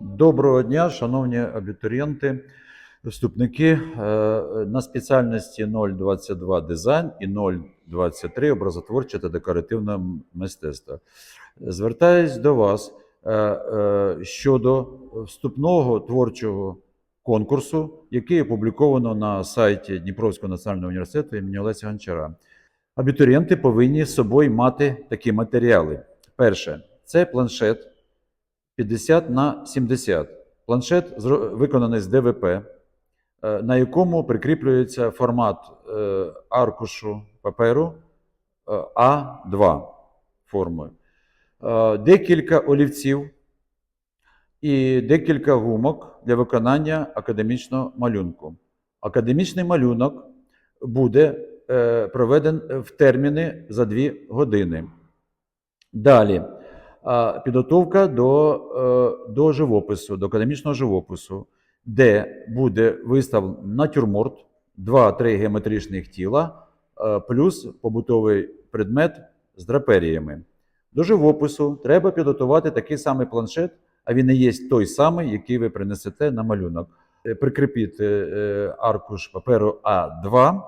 Доброго дня, шановні абітурієнти, вступники Е, на спеціальності 022 дизайн і 023 образотворче та декоративне мистецтво. Звертаюсь до вас е, е, щодо вступного творчого конкурсу, який опубліковано на сайті Дніпровського національного університету імені Олеся Гончара. Абітурієнти повинні з собою мати такі матеріали. Перше це планшет 50 на 70. Планшет виконаний з ДВП, е, на якому прикріплюється формат е, аркушу паперу е, А2 формою. Декілька олівців і декілька гумок для виконання академічного малюнку. Академічний малюнок буде проведен в терміни за 2 години. Далі підготовка до, е, до живопису, до академічного живопису, де буде виставлений натюрморт, 2-3 геометричних тіла, е, плюс побутовий предмет з драперіями. До живопису треба підготувати такий самий планшет, а він і є той самий, який ви принесете на малюнок. Е, Прикріпіть е, аркуш паперу А2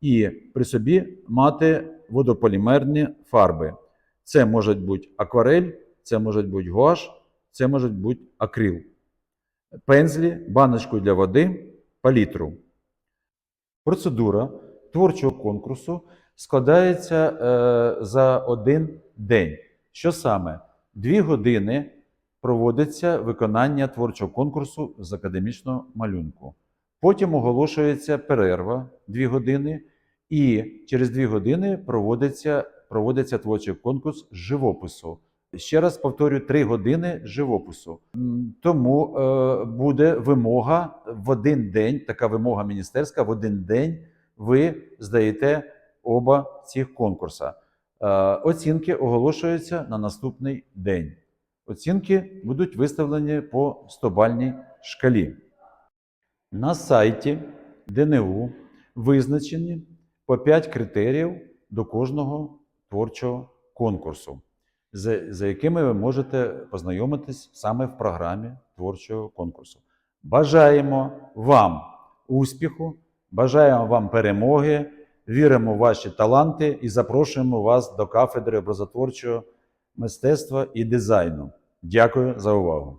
і при собі мати водополімерні фарби. Це можуть бути акварель, це може бути гуаш, це може бути акрил. Пензлі, баночку для води, палітру. Процедура творчого конкурсу складається е, за один день. Що саме? Дві години проводиться виконання творчого конкурсу з академічного малюнку. Потім оголошується перерва дві години, і через дві години проводиться, проводиться творчий конкурс з живопису. Ще раз повторю, три години живопису. Тому е, буде вимога в один день, така вимога міністерська, в один день ви здаєте оба цих конкурса. Е, оцінки оголошуються на наступний день. Оцінки будуть виставлені по 100-бальній шкалі. На сайті ДНУ визначені по 5 критеріїв до кожного творчого конкурсу, за, за якими ви можете познайомитись саме в програмі творчого конкурсу. Бажаємо вам успіху, бажаємо вам перемоги, віримо в ваші таланти і запрошуємо вас до кафедри образотворчого мистецтва і дизайну. Дякую за увагу!